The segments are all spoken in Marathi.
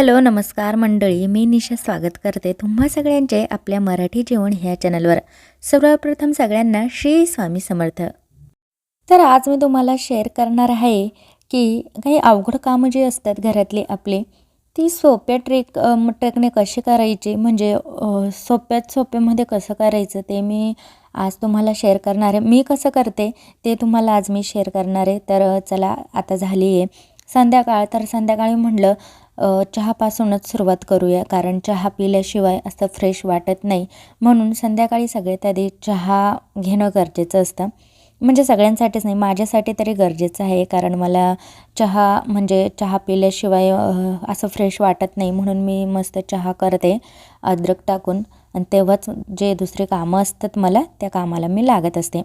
हॅलो नमस्कार मंडळी. मी निशा स्वागत करते तुम्हा सगळ्यांचे आपल्या मराठी जेवण ह्या चॅनलवर. सर्वप्रथम सगळ्यांना श्री स्वामी समर्थ. तर आज मी तुम्हाला शेअर करणार आहे की काही अवघड कामं जी असतात घरातली आपली ती सोप्या ट्रेक ट्रेकने कशी करायची? म्हणजे सोप्यात सोप्यामध्ये कसं करायचं ते मी आज तुम्हाला शेअर करणार आहे. मी कसं करते ते तुम्हाला आज मी शेअर करणार आहे. तर चला आता झाली आहे संध्याकाळ. तर संध्याकाळी म्हटलं चहापासूनच सुरुवात करूया. कारण चहा पिल्याशिवाय असं फ्रेश वाटत नाही. म्हणून संध्याकाळी सगळ्यात आधी चहा घेणं गरजेचं असतं. म्हणजे सगळ्यांसाठीच नाही माझ्यासाठी तरी गरजेचं आहे. कारण मला चहा म्हणजे चहा पिल्याशिवाय असं फ्रेश वाटत नाही. म्हणून मी मस्त चहा करते अद्रक टाकून. आणि तेव्हाच जे दुसरे कामं असतात मला त्या कामाला मी लागत असते.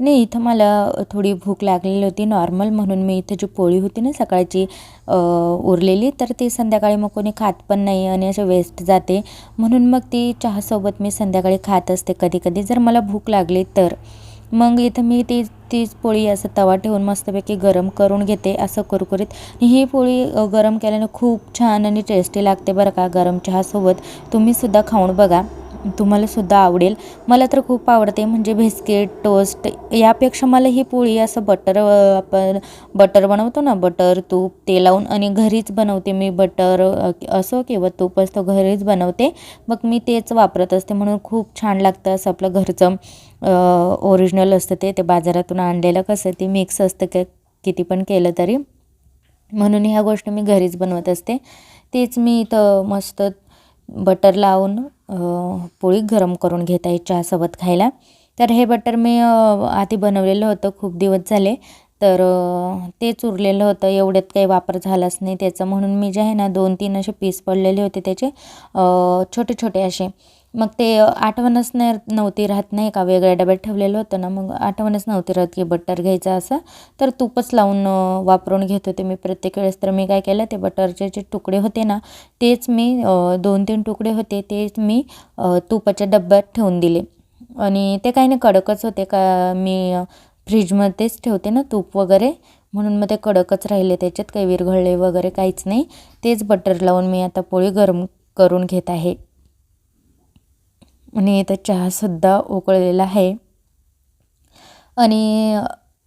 नाही इथं मला थोडी भूक लागलेली होती नॉर्मल म्हणून मी इथं जी पोळी होती ना सकाळची उरलेली तर ती संध्याकाळी मग कोणी खात पण नाही आणि असे वेस्ट जाते. म्हणून मग ती चहासोबत मी संध्याकाळी खात असते कधी कधी जर मला भूक लागली तर. मग इथं मी ती तीच पोळी असं तवा ठेवून मस्तपैकी गरम करून घेते असं कुरकुरीत. ही पोळी गरम केल्यानं खूप छान आणि टेस्टी लागते बरं का गरम चहासोबत. तुम्हीसुद्धा खाऊन बघा. तुम्हालासुद्धा आवडेल. मला तर खूप आवडते म्हणजे बिस्किट टोस्ट यापेक्षा मला ही पोळी असं बटर आपण बटर बनवतो ना बटर तूप ते लावून आणि घरीच बनवते मी बटर असो किंवा तूप असतो घरीच बनवते. मग मी तेच वापरत असते म्हणून खूप छान लागतं असं आपलं घरचं ओरिजिनल असतं ते. ते बाजारातून आणलेलं कसं ते मिक्स असतं का किती पण केलं तरी. म्हणून ह्या गोष्टी मी घरीच बनवत असते. तेच मी इथं मस्त बटर लावून पोळी गरम करून घेत आहे चहासोबत खायला. तर हे बटर मी आधी बनवलेलं होतं खूप दिवस झाले. तर ते तेच उरलेलं होतं. एवढ्यात काही वापर झालाच नाही त्याचा. म्हणून मी जे आहे ना दोन तीन असे पीस पडलेले होते त्याचे छोटे छोटे असे. मग ते आठवणच नाही नव्हती राहत नाही का? वेगळ्या डब्यात ठेवलेलं होतं ना मग आठवणच नव्हती राहत की बटर घ्यायचं असं. तर तूपच लावून वापरून घेत होते मी प्रत्येक वेळेस. तर मी काय केलं ते बटरचे जे तुकडे होते ना तेच मी दोन तीन तुकडे होते तेच मी तुपाच्या डब्यात ठेवून दिले. आणि ते काही नाही कडकच होते का मी फ्रीजमध्येच ठेवते ना तूप वगैरे. म्हणून मग ते कडकच राहिले त्याच्यात काही विरघळले वगैरे काहीच नाही. तेच बटर लावून मी आता पोळी गरम करून घेत आहे. आणि इथं चहासुद्धा उकळलेला आहे. आणि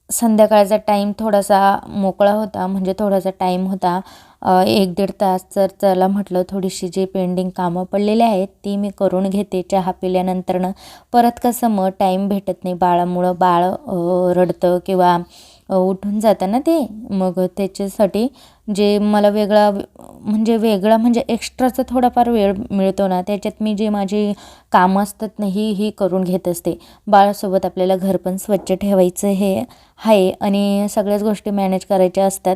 संध्याकाळचा टाईम थोडासा मोकळा होता म्हणजे थोडासा टाईम होता. एक दीड तास तर चला म्हटलं थोडीशी जी पेंडिंग कामं पडलेली आहेत ती मी करून घेते चहा पिल्यानंतरनं. परत कसं मग टाईम भेटत नाही बाळामुळं बाळ रडतं किंवा उठून जातं ना ते मग त्याच्यासाठी जे मला वेगळा म्हणजे वेगळा म्हणजे एक्स्ट्राचा थोडाफार वेळ मिळतो ना त्याच्यात मी जे माझी कामं असतात ना ही ही करून घेत असते. बाळासोबत आपल्याला घर पण स्वच्छ ठेवायचं हे आहे आणि सगळ्याच गोष्टी मॅनेज करायच्या असतात.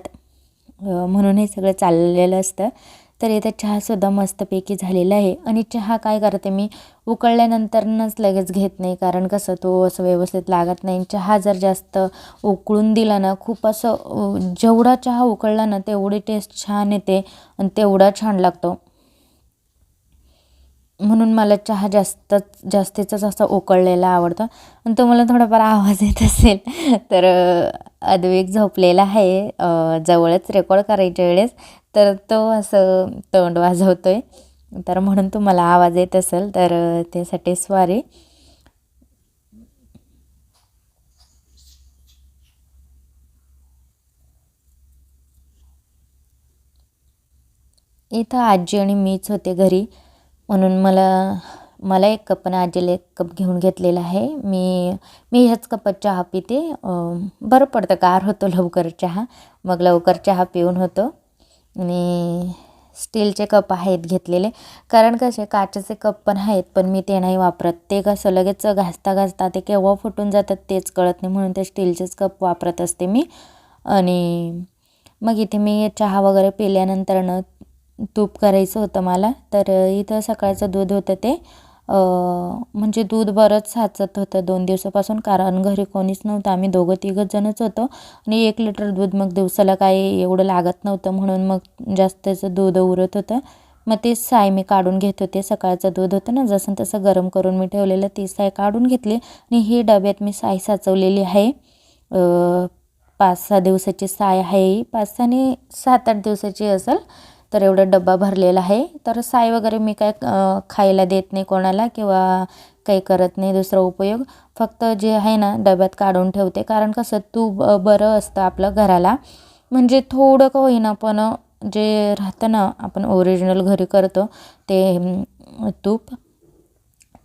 म्हणून हे सगळं चाललेलं असतं. तर इथे चहासुद्धा मस्तपैकी झालेला आहे. आणि चहा काय करते मी? उकळल्यानंतरनंच लगेच घेत नाही कारण कसं तो असं व्यवस्थित लागत नाही. चहा जर जास्त उकळून दिला ना खूप असं जेवढा चहा उकळला ना तेवढी टेस्ट छान येते आणि तेवढा छान लागतो. म्हणून मला चहा जास्तच जास्तीचाच असा उकळलेला आवडतो. आणि तो मला थोडाफार आवाज येत असेल तर अ, अद्वैक झोपलेला आहे. जवळच रेकॉर्ड करायच्या वेळेस तर तो असं तोंड वाजवतो आहे तर म्हणून तुम्हाला आवाज येत असेल तर त्यासाठी स्वारी इथं आजी आणि मीच होते घरी. म्हणून मला मला एक कप आणि आजीला एक कप घेऊन घेतलेला आहे. मी मी ह्याच कपात चहा पिते. बरं पडतं गार होतो लवकर चहा. मग लवकर चहा पिऊन होतो. आणि स्टीलचे कप आहेत घेतलेले. कारण कसे काचेचे कप पण आहेत पण मी ते नाही वापरत. ते कसं लगेच घासता घासता ते केव्हा फुटून जातात तेच कळत नाही. म्हणून ते स्टीलचेच कप वापरत असते मी. आणि मग इथे मी चहा वगैरे पिल्यानंतरनं तूप करायचं होतं मला. तर इथं सकाळचं दूध होतं ते. म्हणजे दूध बरंच साचत होतं दोन दिवसापासून कारण घरी कोणीच नव्हतं. आम्ही दोघं तिघंच जणच होतो. आणि एक लिटर दूध मग दिवसाला काही एवढं लागत नव्हतं. म्हणून मग जास्तचं दूध उरत होतं. मग ते साय मी काढून घेत होते. सकाळचं दूध होतं ना जसं तसं गरम करून मी ठेवलेलं ती साय काढून घेतली. आणि ही डब्यात मी साय साचवलेली आहे. पाच सहा दिवसाची साय आहे ही. पाच सहा आणि सात आठ दिवसाची असेल. तर एवढा डब्बा भरलेला आहे. तर साय वगैरे मी काय खायला देत नाही कोणाला किंवा काही करत नाही दुसरा उपयोग. फक्त जे आहे ना डब्यात काढून ठेवते. कारण कसं तूप बरं असतं आपलं घराला. म्हणजे थोडं का होईना पण जे राहतं ना आपण ओरिजिनल घरी करतो ते तूप.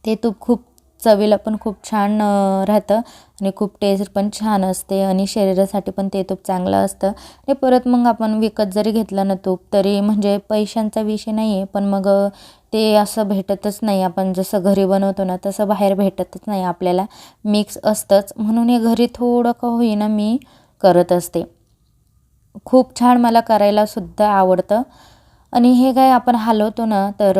ते तूप खूप चवीला पण खूप छान राहतं आणि खूप टेस्ट पण छान असते आणि शरीरासाठी पण ते तूप चांगलं असतं. आणि परत मग आपण विकत जरी घेतलं ना तूप तरी म्हणजे पैशांचा विषय नाही आहे पण मग ते असं भेटतच नाही. आपण जसं घरी बनवतो ना तसं बाहेर भेटतच नाही आपल्याला. मिक्स असतंच. म्हणून हे घरी थोडं का होईना मी करत असते. खूप छान मला करायलासुद्धा आवडतं. आणि हे काय आपण हलवतो ना तर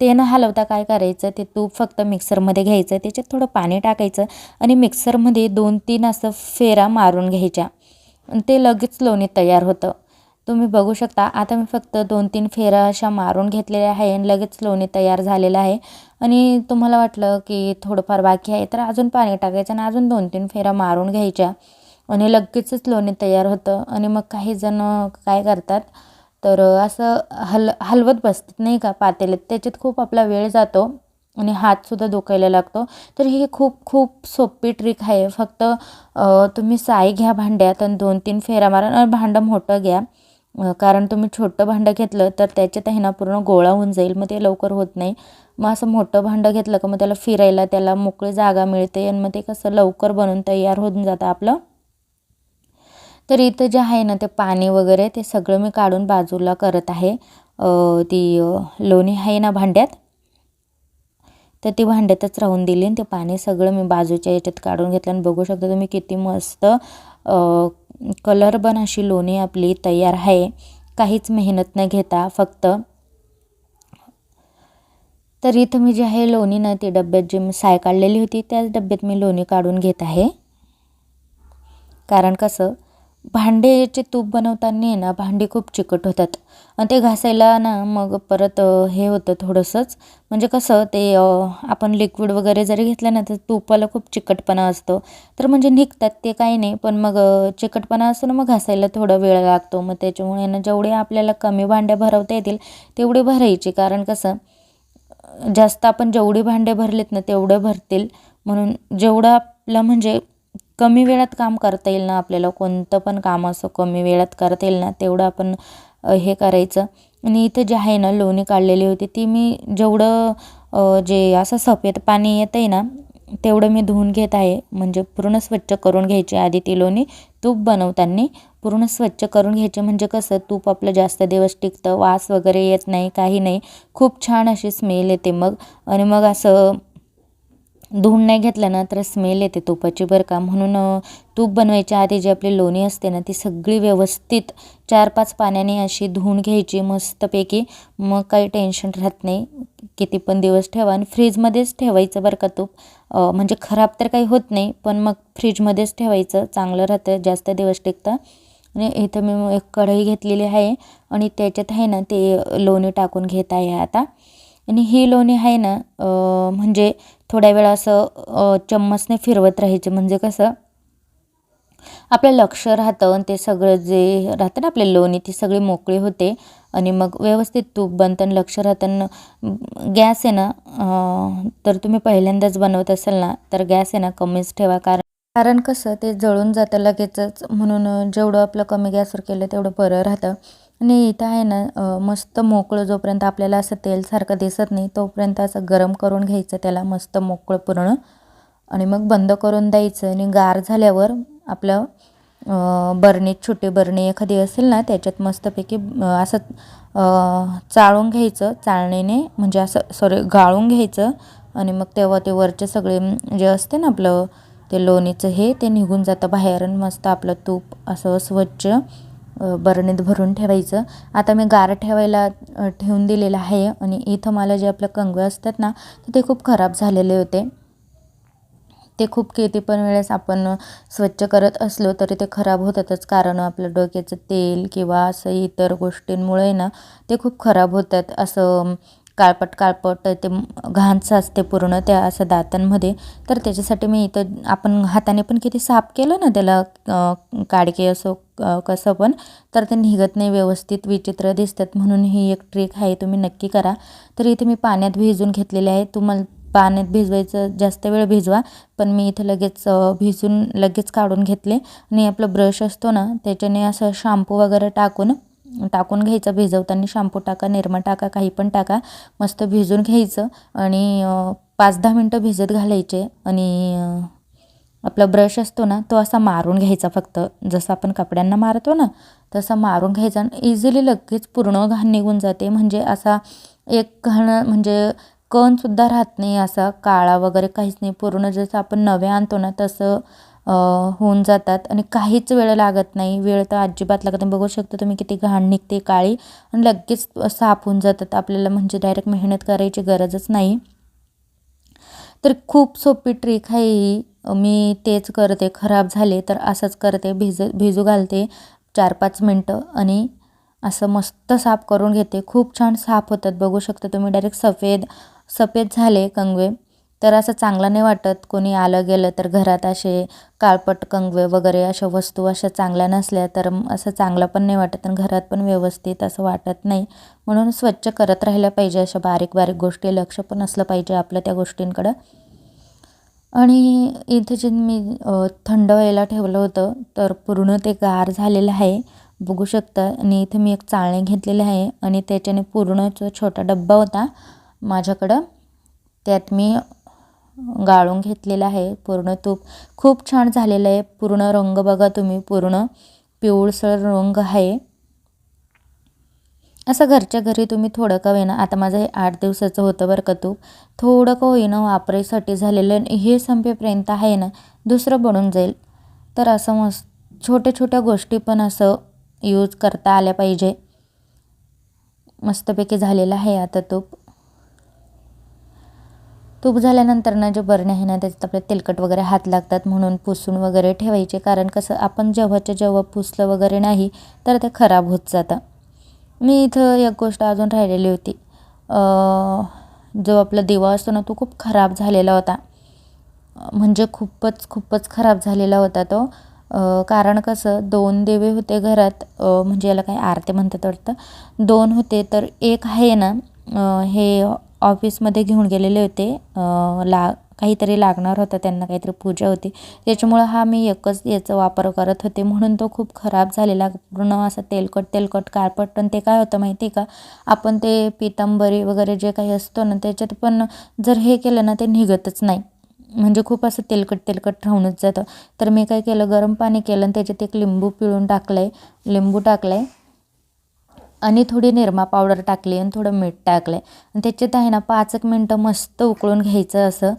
ते न हलवता काय करायचं ते तूप फक्त मिक्सरमध्ये घ्यायचं त्याच्यात थोडं पाणी टाकायचं आणि मिक्सरमध्ये दोन तीन असं फेरा मारून घ्यायच्या. ते लगेच लोणी तयार होतं. तुम्ही बघू शकता आता मी फक्त दोन तीन फेरा अशा मारून घेतलेल्या आहे आणि लगेच लोणी तयार झालेलं आहे. आणि तुम्हाला वाटलं की थोडंफार बाकी आहे तर अजून पाणी टाकायचं आणि अजून दोन तीन फेरा मारून घ्यायच्या. आणि लगेचच लोणी तयार होतं. आणि मग काही जण काय करतात तर असं हल हलवत बसतात नाही का पातेल्यात. त्याच्यात खूप आपला वेळ जातो आणि हातसुद्धा दुखायला लागतो. तर ही खूप खूप सोपी ट्रिक आहे. फक्त तुम्ही साय घ्या भांड्यात आणि दोन तीन फेरा मारा आणि भांडं मोठं घ्या. कारण तुम्ही छोटं भांडं घेतलं तर त्याच्यात आहे ना पूर्ण गोळा होऊन जाईल. मग ते लवकर होत नाही. मग असं मोठं भांडं घेतलं का मग त्याला फिरायला त्याला मोकळी जागा मिळते आणि मग ते कसं लवकर बनून तयार होऊन जातं आपलं. तर इथं जे आहे ना ते पाणी वगैरे ते सगळं मी काढून बाजूला करत आहे. ती लोणी आहे ना भांड्यात? तर ती भांड्यातच राहून दिली आणि ते पाणी सगळं मी बाजूच्या याच्यात काढून घेतलं आणि बघू शकता तुम्ही किती मस्त कलर पण अशी लोणी आपली तयार आहे. काहीच मेहनत न घेता फक्त. तर इथं मी जे आहे लोणी ना ती डब्यात जी मी साय काढलेली होती त्याच डब्यात मी लोणी काढून घेत आहे. कारण कसं भांडेचे तूप बनवताना आहे ना भांडी खूप चिकट होतात. आणि ते घासायला ना मग परत हे होतं थोडंसंच. म्हणजे कसं ते आपण लिक्विड वगैरे जरी घेतलं ना तर तुपाला खूप चिकटपणा असतो. तर म्हणजे निघतात ते काही नाही पण मग चिकटपणा असतो ना मग घासायला थोडा वेळ लागतो. मग त्याच्यामुळे ना जेवढे आपल्याला कमी भांड्या भरवता येतील तेवढे भरायची. कारण कसं जास्त आपण जेवढी भांडे भरलेत ना तेवढे भरतील. म्हणून जेवढं आपलं म्हणजे कमी वेळात काम करता येईल ना आपल्याला कोणतं पण काम असो कमी वेळात करता येईल ना तेवढं आपण हे करायचं. आणि इथं जे आहे ना लोणी काढलेली होती ती मी जेवढं जे असं सफेद पाणी येतं आहे ना तेवढं मी धुवून घेत आहे. म्हणजे पूर्ण स्वच्छ करून घ्यायची आधी ती लोणी तूप बनवताना पूर्ण स्वच्छ करून घ्यायचे. म्हणजे कसं तूप आपलं जास्त दिवस टिकतं वास वगैरे येत नाही काही नाही. खूप छान अशी स्मेल येते मग. आणि मग असं धुवून नाही घेतलं ना तर स्मेल येते तुपाची बरं का. म्हणून तूप बनवायच्या आधी जी आपली लोणी असते ना ती सगळी व्यवस्थित चार पाच पाण्याने अशी धुवून घ्यायची मस्तपैकी. मग काही टेन्शन राहत नाही. किती पण दिवस ठेवा. आणि फ्रीजमध्येच ठेवायचं बरं का तूप. म्हणजे खराब तर काही होत नाही पण मग फ्रीजमध्येच ठेवायचं. चांगलं राहतं जास्त दिवस टिकतं. आणि इथं मी एक कढई घेतलेली आहे. आणि त्याच्यात आहे ना ते लोणी टाकून घेत आहे आता. आणि ही लोणी आहे ना म्हणजे थोड्या वेळा असं चम्मचने फिरवत राहायचे. म्हणजे कसं आपलं लक्ष राहतं आणि ते सगळं जे राहतं ना आपले लोणी ती सगळी मोकळी होते. आणि मग व्यवस्थित तूप बनतं आणि लक्ष राहतं. गॅस आहे ना तर तुम्ही पहिल्यांदाच बनवत असाल ना तर गॅस आहे ना कमीच ठेवा. कारण कारण कसं ते जळून जातं लगेचच. म्हणून जेवढं आपलं कमी गॅसवर केलं तेवढं बरं राहतं. आणि इथं आहे ना मस्त मोकळं जोपर्यंत आपल्याला असं तेलसारखं दिसत नाही तोपर्यंत असं गरम करून घ्यायचं त्याला मस्त मोकळं पूर्ण आणि मग बंद करून द्यायचं आणि गार झाल्यावर आपलं बरणीत बरणी छोटी बरणी एखादी असेल ना त्याच्यात मस्तपैकी असं चाळून घ्यायचं. चाळणीने म्हणजे असं सॉरी गाळून घ्यायचं. आणि मग तेव्हा ते वरचे सगळे जे असते ना आपलं ते लोणीचं हे ते निघून जातं बाहेर आणि मस्त आपलं तूप असं स्वच्छ बरणीत भरून ठेवायचं. आता मी गार ठेवायला ठेवून दिलेलं आहे आणि इथं मला जे आपलं कंगवे असतात ना तर ते खूप खराब झालेले होते. ते खूप किती पण वेळेस आपण स्वच्छ करत असलो तरी ते खराब होतातच. कारण आपलं डोक्याचं तेल किंवा असं इतर गोष्टींमुळे ना ते खूप खराब होतात. असं काळपट काळपट ते घाण साचते पूर्ण त्या असं दातांमध्ये. तर त्याच्यासाठी मी इथं आपण हाताने पण किती साफ केलं ना त्याला काडके असो कसं पण तर ते निघत नाही व्यवस्थित विचित्र दिसतात. म्हणून ही एक ट्रिक आहे तुम्ही नक्की करा. तर इथे मी पाण्यात भिजून घेतलेले आहे. तुम्हाला पाण्यात भिजवायचं जास्त वेळ भिजवा. पण मी इथं लगेच भिजून लगेच काढून घेतले. आणि आपलं ब्रश असतो ना त्याच्याने असं शॅम्पू वगैरे टाकून टाकून घ्यायचं भिजवताना शॅम्पू टाका निरमा टाका काही पण टाका. मस्त भिजून घ्यायचं आणि पाच दहा मिनटं भिजत घालायचे आणि आपला ब्रश असतो ना तो असा मारून घ्यायचा फक्त. जसं आपण कपड्यांना मारतो ना तसा मारून घ्यायचा आणि इझिली लगेच पूर्ण घाण निघून जाते. म्हणजे असा एक घाण म्हणजे कणसुद्धा राहत नाही असा काळा वगैरे काहीच नाही. पूर्ण जसं आपण नवे आणतो ना तसं होऊन जातात. आणि काहीच वेळ लागत नाही. वेळ तर अजिबात लागत नाही. बघू शकता तुम्ही किती घाण निघते काळी. आणि लगेच साफ होऊन जातात. आपल्याला म्हणजे डायरेक्ट मेहनत करायची गरजच नाही. तर खूप सोपी ट्रिक आहे ही. मी तेच करते. खराब झाले तर असंच करते. भिज भिजू घालते चार पाच मिनटं. आणि असं मस्त साफ करून घेते. खूप छान साफ होतात. बघू शकता तुम्ही. डायरेक्ट सफेद सफेद झाले कंगवे. तर असं चांगलं नाही वाटत. कोणी आलं गेलं तर घरात असे काळपट कंगवे वगैरे अशा वस्तू अशा चांगल्या नसल्या तर असं चांगलं पण नाही वाटत आणि घरात पण व्यवस्थित असं वाटत नाही. म्हणून स्वच्छ करत राहिलं पाहिजे अशा बारीक बारीक गोष्टी. लक्ष पण असलं पाहिजे आपलं त्या गोष्टींकडं. आणि इथे जे मी थंड व्हायला ठेवलं होतं तर पूर्ण ते गार झालेलं आहे. बघू शकता. आणि इथे मी एक चाळणी घेतलेली आहे आणि त्याच्याने पूर्ण जो छोटा डब्बा होता माझ्याकडं त्यात मी गाळून घेतलेलं आहे. पूर्ण तूप खूप छान झालेलं आहे. पूर्ण रंग बघा तुम्ही. पूर्ण पिवळसर रंग आहे. असं घरच्या घरी तुम्ही थोडं का होईना आता माझं हे आठ दिवसाचं होतं बरं का तूप थोडं का होईना वापरायसाठी झालेलं हे संपेपर्यंत आहे ना दुसरं बनून जाईल. तर असं मस्त छोट्या छोट्या गोष्टी पण असं यूज करता आल्या पाहिजे. मस्तपैकी झालेलं आहे आता तूप. तूप झाल्यानंतर ना जे बरणे आहे ना त्याच्यात आपले तेलकट वगैरे हात लागतात म्हणून पुसून वगैरे ठेवायचे. कारण कसं आपण जेव्हाच्या जेव्हा पुसलं वगैरे नाही तर ते खराब होत जातं. मी इथं एक गोष्ट अजून राहिलेली होती. जो आपला दिवा असतो ना तो खूप खराब झालेला होता. म्हणजे खूपच खूपच खराब झालेला होता तो. कारण कसं दोन देवे होते घरात. म्हणजे याला काय आरते म्हणतात वाटतं. दोन होते तर एक आहे ना हे ऑफिसमध्ये घेऊन गेलेले होते. ला काहीतरी लागणार होतं त्यांना काहीतरी पूजा होती. त्याच्यामुळं हा मी एकच याचा वापर करत होते. म्हणून तो खूप खराब झालेला. पूर्ण असं तेलकट तेलकट काळपट आणि ते काय होतं माहिती आहे का? आपण ते पितांबरी वगैरे जे काही असतो ना त्याच्यात पण जर हे केलं ना ते निघतच नाही. म्हणजे खूप असं तेलकट तेलकट राहूनच जातं. तर मी काय केलं? गरम पाणी केलं आणि त्याच्यात एक लिंबू पिळून टाकलं आहे लिंबू टाकलं आहे आणि थोडी निरमा पावडर टाकली आणि थोडं मीठ टाकलं आहे आणि त्याच्यात आहे ना पाच एक मिनटं मस्त उकळून घ्यायचं असं.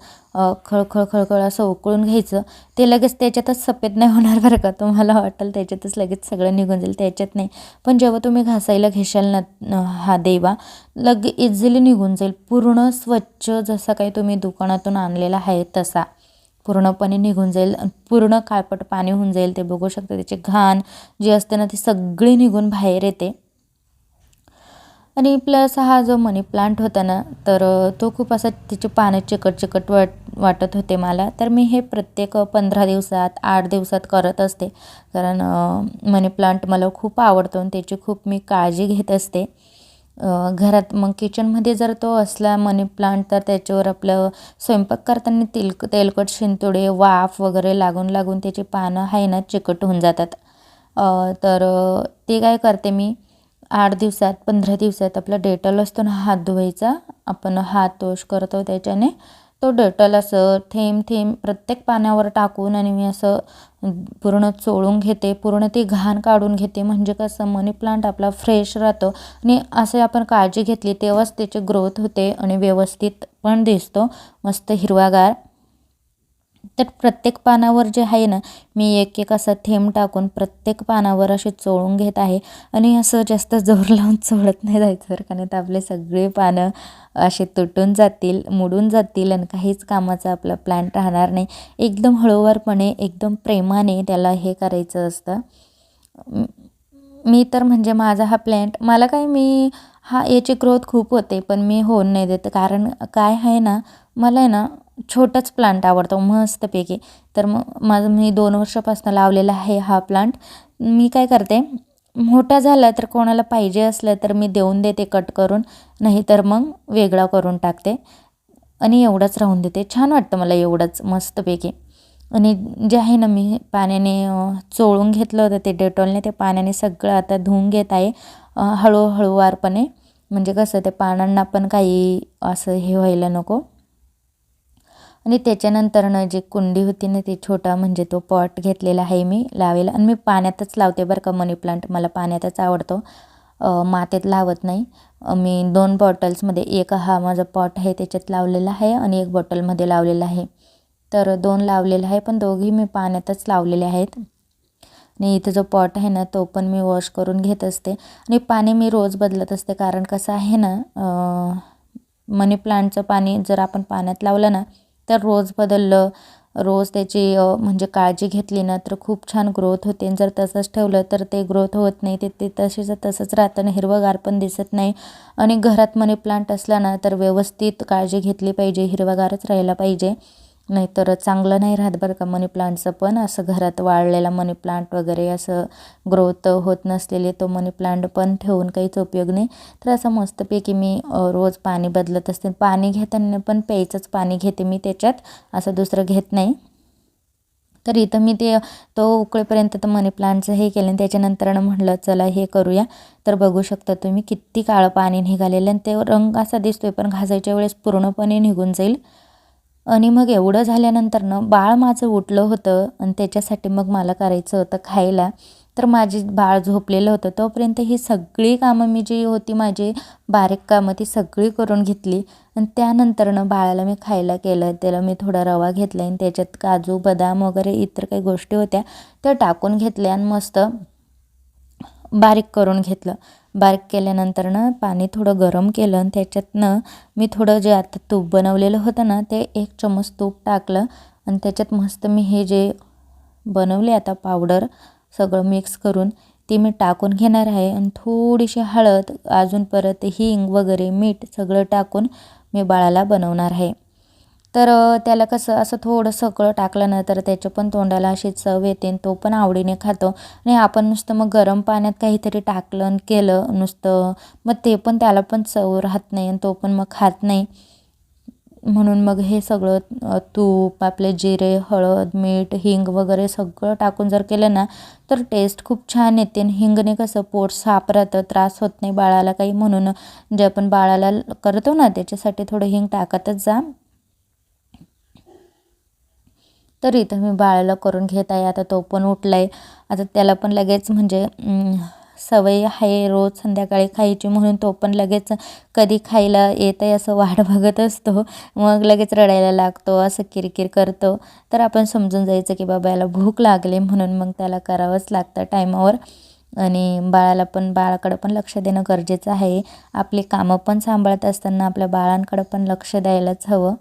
खळखळ खळखळ असं उकळून घ्यायचं. ते लगेच त्याच्यातच सफेद नाही होणार बरं का तुम्हाला वाटेल त्याच्यातच लगेच सगळं निघून जाईल त्याच्यात नाही. पण जेव्हा तुम्ही घासायला घेशाल ना हा देवा लगे इझिली निघून जाईल. पूर्ण स्वच्छ जसा काही तुम्ही दुकानातून आणलेला आहे तसा. पूर्णपणे निघून जाईल. पूर्ण काळपट पाणी होऊन जाईल ते बघू शकता. त्याचे घाण जी असते ना ती सगळी निघून बाहेर येते. आणि प्लस हा जो मनी प्लांट होता ना तर तो खूप असा त्याचे पानं चिकट चिकट वाट वाटत होते मला. तर मी हे प्रत्येक पंधरा दिवसात आठ दिवसात करत असते. कारण मनी प्लांट मला खूप आवडतो आणि त्याची खूप मी काळजी घेत असते. घरात मग किचनमध्ये जर तो असला मनी प्लांट तर त्याच्यावर आपलं स्वयंपाक करताना तेल तेलकट शिंतोडे वाफ वगैरे लागून लागून त्याची पानं आहे ना चिकट होऊन जातात. तर ते काय करते मी आठ दिवसात पंधरा दिवसात आपला डेटॉल असतो ना हात धुवायचा. आपण हात वॉश करतो त्याच्याने. तो डेटॉल असं थेंब थेंब प्रत्येक पाण्यावर टाकून आणि मी असं पूर्ण चोळून घेते. पूर्ण ती घाण काढून घेते. म्हणजे कसं मनी प्लांट आपला फ्रेश राहतो. आणि असे आपण काळजी घेतली तेव्हाच त्याची ग्रोथ होते आणि व्यवस्थित पण दिसतो. मस्त हिरवागार. तर प्रत्येक पानावर जे आहे ना मी एक एक असा थेंब टाकून प्रत्येक पानावर असे चोळून घेत आहे. आणि असं जास्त जोर लावून चोळत नाही जायचं बरं का. नाही तर आपले सगळे पानं असे तुटून जातील मुडून जातील आणि काहीच कामाचं आपलं प्लॅन्ट राहणार नाही. एकदम हळूवारपणे एकदम प्रेमाने त्याला हे करायचं असतं. मी तर म्हणजे माझा हा प्लॅन्ट मला काय मी हा याची ग्रोथ खूप होते पण मी होऊन नाही देत. कारण काय आहे ना मला आहे ना छोटंच प्लांट आवडतो मस्तपैकी. तर मग माझं मी दोन वर्षापासून लावलेला आहे हा प्लांट मी काय करते मोठा झाला तर कोणाला पाहिजे असलं तर मी देऊन देते कट करून नाही तर मग वेगळा करून टाकते. आणि एवढंच राहून देते. छान वाटतं मला एवढंच मस्तपैकी. आणि जे आहे ना मी पाण्याने चोळून घेतलं होतं ते डेटॉलने ते पाण्याने सगळं आता धुवून घेत आहे. हळूहळूवारपणे म्हणजे कसं ते पानांना पण काही असं हे व्हायला नको. आणि त्याच्यानंतरनं जी कुंडी होती ना ती छोटा म्हणजे तो पॉट घेतलेला आहे मी लावेला. आणि मी पाण्यातच लावते बरं का मनी प्लांट मला पाण्यातच आवडतो. मातीत लावत नाही. मी दोन बॉटल्समध्ये एक हा माझा पॉट आहे त्याच्यात लावलेला आहे आणि एक बॉटलमध्ये लावलेला आहे. तर दोन लावलेला आहे पण दोघी मी पाण्यातच लावलेले आहेत. आणि इथं जो पॉट आहे ना तो पण मी वॉश करून घेत असते. आणि पाणी मी रोज बदलत असते कारण कसं आहे ना मनी प्लांटचं पाणी जर आपण पाण्यात लावलं ना तर रोज बदललं. रोज त्याची म्हणजे काळजी घेतली ना तर खूप छान ग्रोथ होते. जर तसंच ठेवलं तर ते ग्रोथ होत नाही. ते ते तसेच तसंच राहतं. आणि हिरवंगार पण दिसत नाही. आणि घरात मनी प्लांट असला ना तर व्यवस्थित काळजी घेतली पाहिजे. हिरवगारच राहायला पाहिजे. नाहीतर चांगलं नाही राहत बरं का मनी प्लांटचं पण. असं घरात वाळलेला मनी प्लांट वगैरे असं ग्रोथ होत नसलेले तो मनी प्लांट पण ठेवून काहीच उपयोग नाही. तर असं मस्तपैकी मी रोज पाणी बदलत असते. पाणी घेताना पण प्यायचंच पाणी घेते मी त्याच्यात. असं दुसरं घेत नाही. तर इथं मी ते तो उकळेपर्यंत तर मनी प्लांटचं हे केलं आणि त्याच्यानंतर म्हटलं चला हे करूया. तर बघू शकता तुम्ही किती काळं पाणी निघालेलं आणि ते रंग असा दिसतोय पण घासायच्या वेळेस पूर्णपणे निघून जाईल. आणि मग एवढं झाल्यानंतर ना बाळ माझं उठलं होतं आणि त्याच्यासाठी मग मला करायचं होतं खायला. तर माझी बाळ झोपलेलं होतं. तोपर्यंत ही सगळी कामं मी जी होती माझी बारीक कामं ती सगळी करून घेतली. आणि त्यानंतरनं बाळाला मी खायला केलं. त्याला मी थोडा रवा घेतला आणि त्याच्यात काजू बदाम वगैरे इतर काही गोष्टी होत्या त्या टाकून घेतल्या आणि मस्त बारीक करून घेतलं. बारीक केल्यानंतरनं पाणी थोडं गरम केलं आणि त्याच्यातनं मी थोडं जे आता तूप बनवलेलं होतं ना ते एक चमच तूप टाकलं आणि त्याच्यात मस्त मी हे जे बनवले आता पावडर सगळं मिक्स करून ती मी टाकून घेणार आहे. आणि थोडीशी हळद अजून परत हिंग वगैरे मीठ सगळं टाकून मी बाळाला बनवणार आहे. तर त्याला कसं असं थोडं सगळं टाकलं ना तर त्याच्या पण तोंडाला अशी चव येते आणि तो पण आवडीने खातो. आणि आपण नुसतं मग गरम पाण्यात काहीतरी टाकलं आणि केलं नुसतं मग ते पण त्याला पण चव राहत नाही आणि तो पण मग खात नाही. म्हणून मग हे सगळं तूप आपले जिरे हळद मीठ हिंग वगैरे सगळं टाकून जर केलं ना तर टेस्ट खूप छान येते आणि हिंगने कसं पोट साफ राहतं त्रास होत नाही बाळाला काही म्हणून. जे आपण बाळाला करतो ना त्याच्यासाठी थोडं हिंग टाकतच जा. तर इथं मी बाळाला करून घेत आहे आता तो पण उठला आहे आता त्याला पण लगेच म्हणजे सवय आहे रोज संध्याकाळी खायची म्हणून तो पण लगेच कधी खायला येत आहे असं वाट बघत असतो. मग लगेच रडायला लागतो असं किरकिर करतो. तर आपण समजून जायचं की बाबा याला भूक लागली म्हणून मग त्याला करावंच लागतं टायमावर. आणि बाळाला पण बाळाकडं पण लक्ष देणं गरजेचं आहे. आपली कामं पण सांभाळत असताना आपल्या बाळांकडं पण लक्ष द्यायलाच हवं.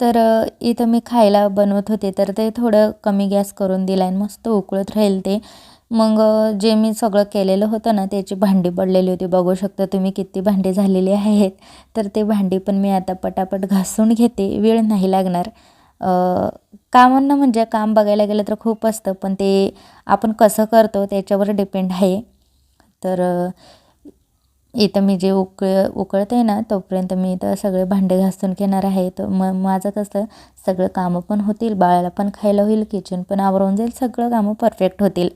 तर इथं मी खायला बनवत होते तर ते थोडं कमी गॅस करून दिला आणि मस्त उकळत राहील ते. मग जे मी सगळं केलेलं होतं ना त्याची भांडी पडलेली होती. बघू शकता तुम्ही किती भांडी झालेली आहेत. तर ते भांडी पण मी आता पटापट घासून घेते. वेळ नाही लागणार. कामांना म्हणजे काम बघायला गेलं तर खूप असतं पण ते आपण कसं करतो त्याच्यावर डिपेंड आहे. तर इथं मी जे उकळ उकळत आहे ना तोपर्यंत मी इथं सगळे भांडे घासून घेणार आहे. तर मग माझं कसं सगळं कामं पण होतील बाळाला पण खायला होईल किचन पण आवरून जाईल सगळं कामं परफेक्ट होतील.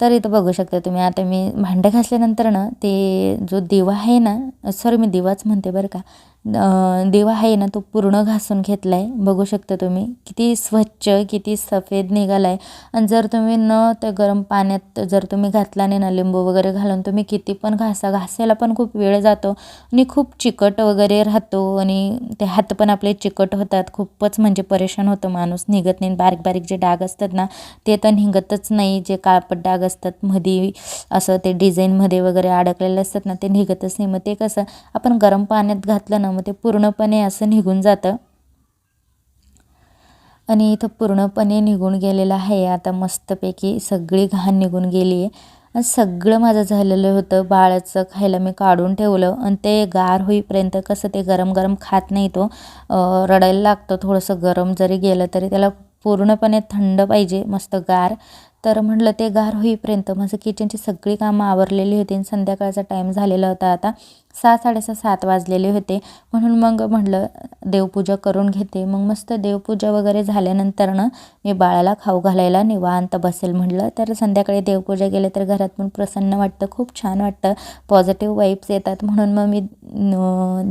तर इथं बघू शकता तुम्ही आता मी भांडे घासल्यानंतर ना ते जो दिवा आहे ना सॉरी मी दिवाच म्हणते बरं का दिवा आहे ना तो पूर्ण घासून घेतला आहे बघू शकता तुम्ही. किती स्वच्छ किती सफेद निघाला आहे आणि जर तुम्ही न त्या गरम पाण्यात जर तुम्ही घातला नाही ना लिंबू वगैरे घालून तुम्ही किती पण घासा. घासायला पण खूप वेळ जातो आणि खूप चिकट वगैरे राहतो आणि ते हात पण आपले चिकट होतात. खूपच म्हणजे परेशान होतं माणूस. निघत नाही. बारीक बारीक जे डाग असतात ना ते तर निघतच नाही. जे काळपट डाग असतात मध्ये असं ते डिझाईनमध्ये वगैरे अडकलेले असतात ना ते निघतच नाही. मग ते कसं आपण गरम पाण्यात घातलं ना मग ते पूर्णपणे असं निघून जातं. आणि इथं पूर्णपणे निघून गेलेलं आहे. आता मस्तपैकी सगळी घाण निघून गेली आहे आणि सगळं माझं झालेलं होतं. बाळाचं खायला मी काढून ठेवलं. आणि ते गार होईपर्यंत कसं ते गरम गरम खात नाही तो. रडायला लागतो थोडंसं गरम जरी गेलं तरी त्याला पूर्णपणे थंड पाहिजे मस्त गार. तर म्हटलं ते गार होईपर्यंत माझं किचनची सगळी कामं आवरलेली होती. आणि संध्याकाळचा टाईम झालेला होता आता. सहा साडेसहा सात वाजलेले होते. म्हणून मग म्हटलं देवपूजा करून घेते. मग मस्त देवपूजा वगैरे झाल्यानंतरनं मी बाळाला खाऊ घालायला निवांत बसेल म्हटलं. तर संध्याकाळी देवपूजा गेले तर घरात पण प्रसन्न वाटतं. खूप छान वाटतं. पॉझिटिव्ह वाईब्स येतात. म्हणून मग मी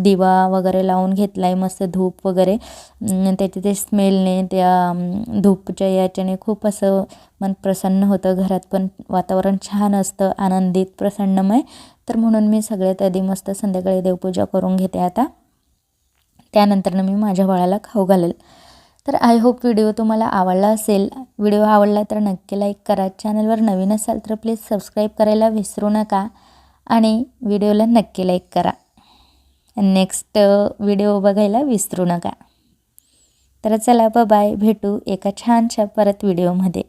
दिवा वगैरे लावून घेतला आहे मस्त धूप वगैरे. त्याचे ते स्मेलने त्या धूपच्या याच्याने खूप असं मन प्रसन्न होतं. घरात पण वातावरण छान असतं. आनंदित प्रसन्नमय. तर म्हणून मी सगळ्यात आधी मस्त संध्याकाळी देवपूजा करून घेते आता. त्यानंतरनं मी माझ्या बाळाला खाऊ घालेल. तर आय होप व्हिडिओ तुम्हाला आवडला असेल. व्हिडिओ आवडला तर नक्की लाईक करा. चॅनलवर नवीन असाल तर प्लीज सबस्क्राईब करायला विसरू नका. आणि व्हिडिओला नक्की लाईक करा. नेक्स्ट व्हिडिओ uh, बघायला विसरू नका. तर चला बाय भेटू एका छानशा परत व्हिडिओमध्ये